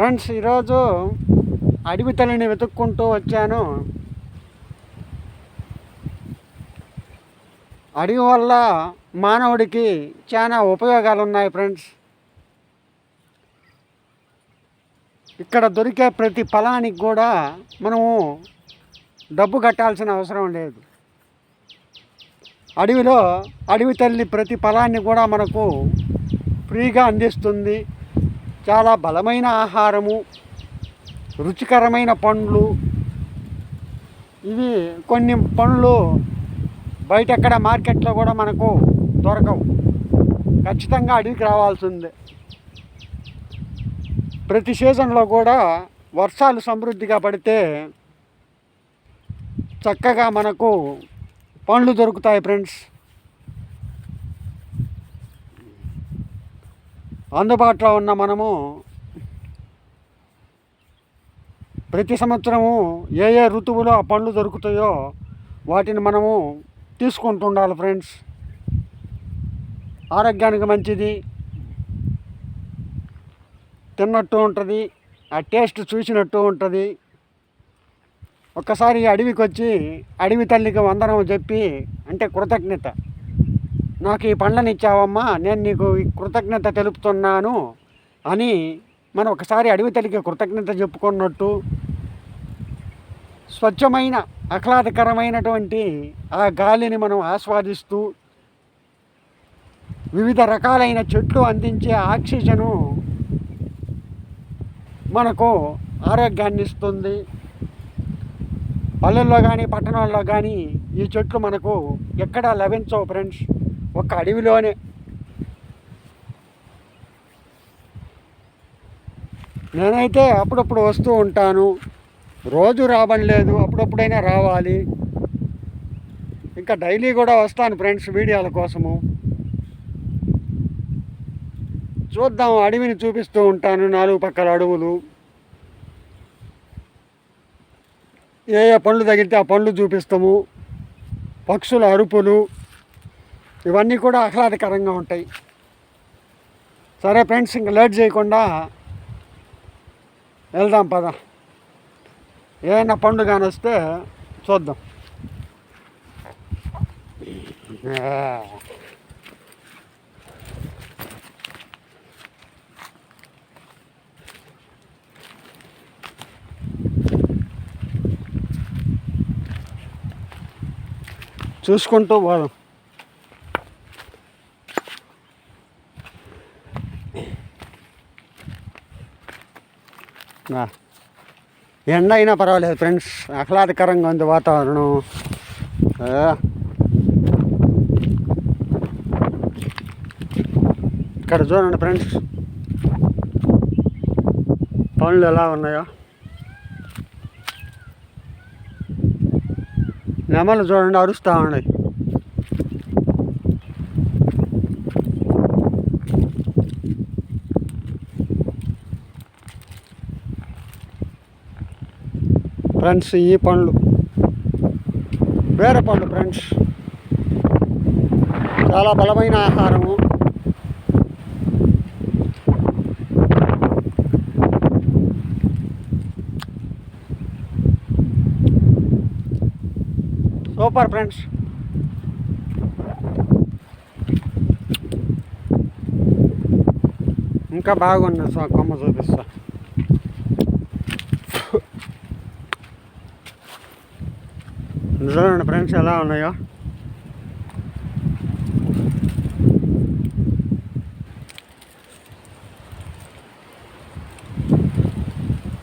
Friends ఈరోజు అడవి తల్లిని వెతుక్కుంటూ వచ్చాను. అడవి వల్ల మానవుడికి చాలా ఉపయోగాలు ఉన్నాయి ఫ్రెండ్స్. ఇక్కడ దొరికే ప్రతి ఫలానికి కూడా మనము డబ్బు కట్టాల్సిన అవసరం లేదు. అడవిలో అడవి తల్లి ప్రతి ఫలాన్ని కూడా మనకు ఫ్రీగా అందిస్తుంది. చాలా బలమైన ఆహారము రుచికరమైన పండ్లు. ఇవి కొన్ని పండ్లు బయట ఎక్కడ మార్కెట్లో కూడా మనకు దొరకవు. ఖచ్చితంగా అడవికి రావాల్సిందే. ప్రతి సీజన్లో కూడా వర్షాలు సమృద్ధిగా పడితే చక్కగా మనకు పండ్లు దొరుకుతాయి ఫ్రెండ్స్. అందుబాటులో ఉన్న మనము ప్రతి సంవత్సరము ఏ ఏ ఋతువులో ఆ పండ్లు దొరుకుతాయో వాటిని మనము తీసుకుంటుండాలి ఫ్రెండ్స్. ఆరోగ్యానికి మంచిది. తిన్నట్టు ఉంటుంది. ఆ టేస్ట్ చూసినట్టు ఉంటుంది. ఒక్కసారి అడవికి వచ్చి అడవి తల్లికి వందనం చెప్పి అంటే కృతజ్ఞత. నాకు ఈ పండ్లను ఇచ్చావమ్మా నేను నీకు ఈ కృతజ్ఞత తెలుపుతున్నాను అని మనం ఒకసారి అడవి తల్లికి కృతజ్ఞత చెప్పుకున్నట్టు స్వచ్ఛమైన ఆహ్లాదకరమైనటువంటి ఆ గాలిని మనం ఆస్వాదిస్తూ వివిధ రకాలైన చెట్లు అందించే ఆక్సిజను మనకు ఆరోగ్యాన్ని ఇస్తుంది. పల్లెల్లో కానీ పట్టణాల్లో కానీ ఈ చెట్లు మనకు ఎక్కడా లభించవు ఫ్రెండ్స్. ఒక అడవిలోనే. నేనైతే అప్పుడప్పుడు వస్తూ ఉంటాను. రోజు రావట్లేదు అప్పుడప్పుడైనా రావాలి. ఇంకా డైలీ కూడా వస్తాను ఫ్రెండ్స్ వీడియోల కోసము. చూద్దాం అడవిని చూపిస్తూ ఉంటాను నాలుగు పక్కల అడవులు. ఏ ఏ పండ్లు తగిలితే ఆ పండ్లు చూపిస్తాము. పక్షుల అరుపులు. ఇవన్నీ కూడా ఆహ్లాదకరంగా ఉంటాయి. సరే ఫ్రెండ్స్ ఇంకా లేట్ చేయకుండా వెళ్దాం పద. ఏమైనా పండుగ అని వస్తే చూద్దాం. చూసుకుంటూ పోదాం ఆ. ఎండ అయినా పర్వాలేదు ఫ్రెండ్స్. ఆహ్లాదకరంగా ఉంది వాతావరణం. ఇక్కడ చూడండి ఫ్రెండ్స్. పనులు ఎలా ఉన్నాయో. నెమలు చూడండి అరుస్తూ ఉన్నాయి. ఫ్రెండ్స్ ఈ పండ్లు. వేరే పండ్లు ఫ్రెండ్స్. చాలా బలమైన ఆహారము. Super friends. ఇంకా బాగున్నా సార్ కొమ్మ చూపిస్తా. చూడండి ఫ్రెండ్స్ ఎలా ఉన్నాయో.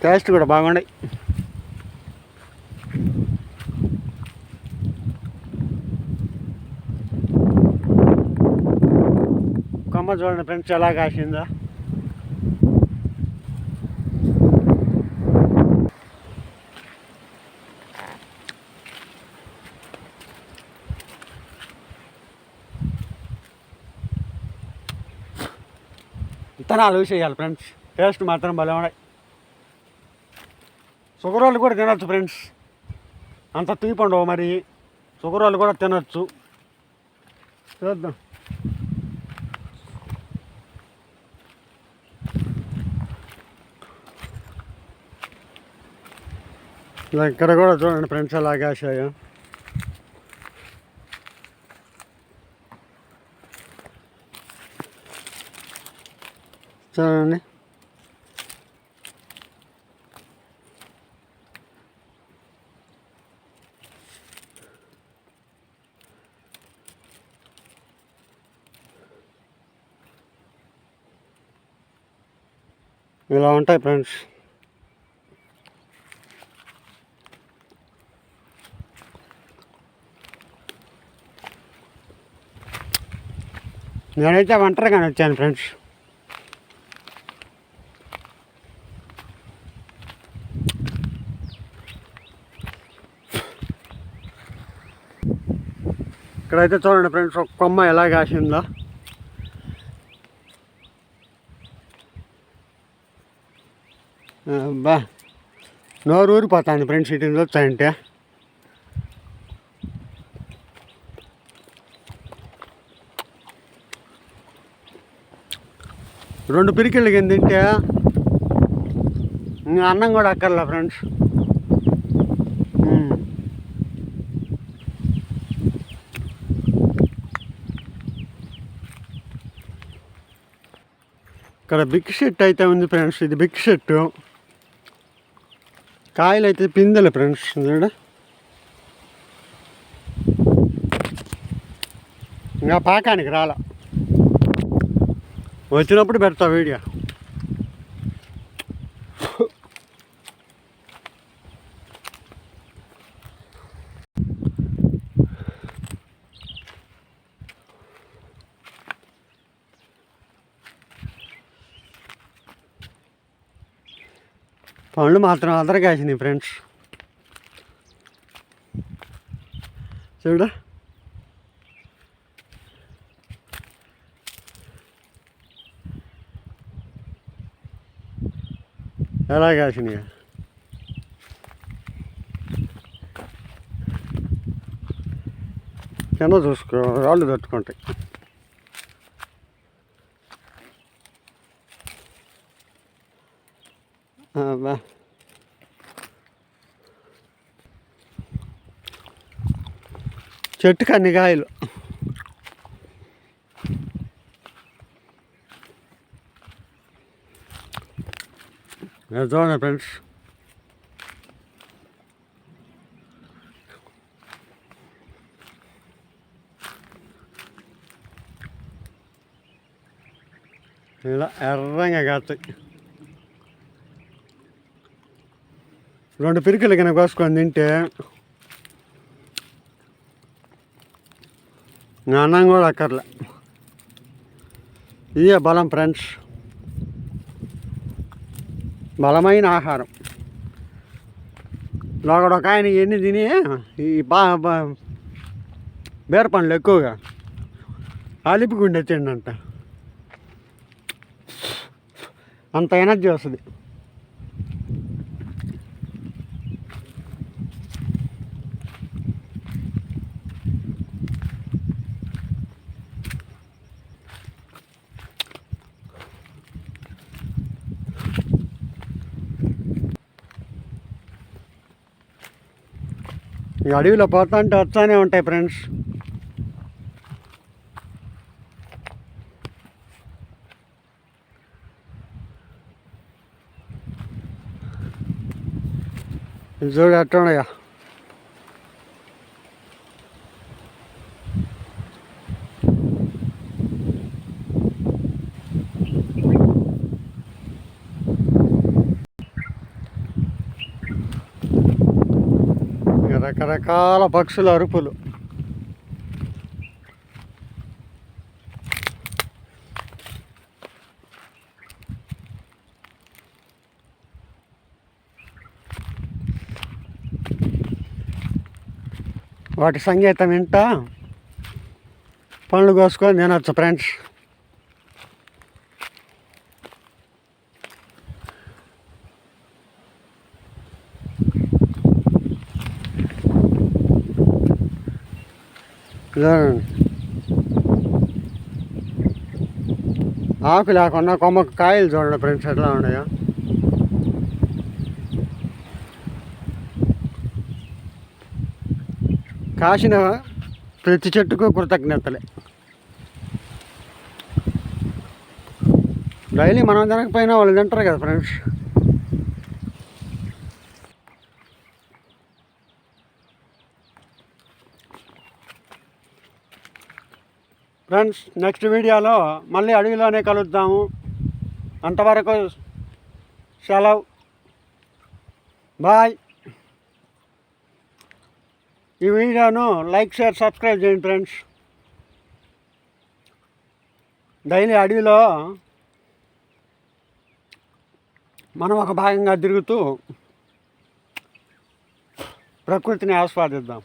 టేస్ట్ కూడా బాగున్నాయి కొమ్మ చూడండి ఫ్రెండ్స్ ఎలా కాసిందా. విత్తనాలు చేయాలి ఫ్రెండ్స్. టేస్ట్ మాత్రం భలే ఉన్నాయి. షుగర్ వాళ్ళు కూడా తినచ్చు ఫ్రెండ్స్. అంత తీపి ఉండవు మరి. షుగర్ వాళ్ళు కూడా తినచ్చు. చూద్దాం. ఇక్కడ కూడా చూడండి ఫ్రెండ్స్ అలాగే ఆశయం చూడండి. ఇలా ఉంటాయి ఫ్రెండ్స్. నేనైతే ఒంటరిగానే వచ్చాను ఫ్రెండ్స్. ఇక్కడైతే చూడండి ఫ్రెండ్స్ ఒక కొమ్మ ఎలా కాసిందో. బా నోరు ఊరిపోతాను ఫ్రెండ్స్ ఇటు వచ్చాయంటే. రెండు పిరికిళ్ళు కింద తింటే అన్నం కూడా అక్కర్లే ఫ్రెండ్స్. ఇక్కడ బిగ్ షెట్ అయితే ఉంది ఫ్రెండ్స్. ఇది బిగ్ షెట్ కాయలు అయితే పిందెలు ఫ్రెండ్స్. చూడ ఇంకా పాకానికి రాల. వచ్చినప్పుడు పెడతా వీడియో. పండ్లు మాత్రం అదర కాసినాయి ఫ్రెండ్స్. చూడు. ఎలా కాసినాయి? కింద చూసుకో రాళ్ళు తట్టుకుంటాయి. చెట్టుకి అన్ని కాయలు ఇది చూడండి ఫ్రెండ్స్ ఇలా ఎర్రంగా కాస్తాయి రెండు పిరికలు కనుక కోసుకొని తింటే ఇంకా అన్నం కూడా అక్కర్లే. ఇదే బలం ఫ్రెండ్స్. బలమైన ఆహారం. లోకడ ఒక ఆయన ఎన్ని తిని ఈ బా బీర బేర పండ్లు ఎక్కువగా అలిపిగుండె తిండంట. అంత ఎనర్జీ వస్తుంది. ఈ అడవిలో పోతా అంటే వస్తానే ఉంటాయి ఫ్రెండ్స్. చూడ చూడు ఉన్నాయా ఇక రకరకాల పక్షుల అరుపులు. వాటి సంగీతం వింటా? పండ్లు కోసుకొని తినొచ్చు ఫ్రెండ్స్. చూడండి ఆకు లేకుండా కొమ్మకు కాయలు చూడండి ఫ్రెండ్స్ ఎట్లా ఉన్నాయో. కాసిన ప్రతి చెట్టుకు కృతజ్ఞతలే. డైలీ మనం తినకపోయినా వాళ్ళు తింటారు కదా ఫ్రెండ్స్. ఫ్రెండ్స్ నెక్స్ట్ వీడియోలో మళ్ళీ అడవిలోనే కలుద్దాము. అంతవరకు సెలవు. బాయ్. ఈ వీడియోను లైక్ షేర్ సబ్స్క్రైబ్ చేయండి ఫ్రెండ్స్. డైలీ అడవిలో మనం ఒక భాగంగా తిరుగుతూ ప్రకృతిని ఆస్వాదిద్దాం.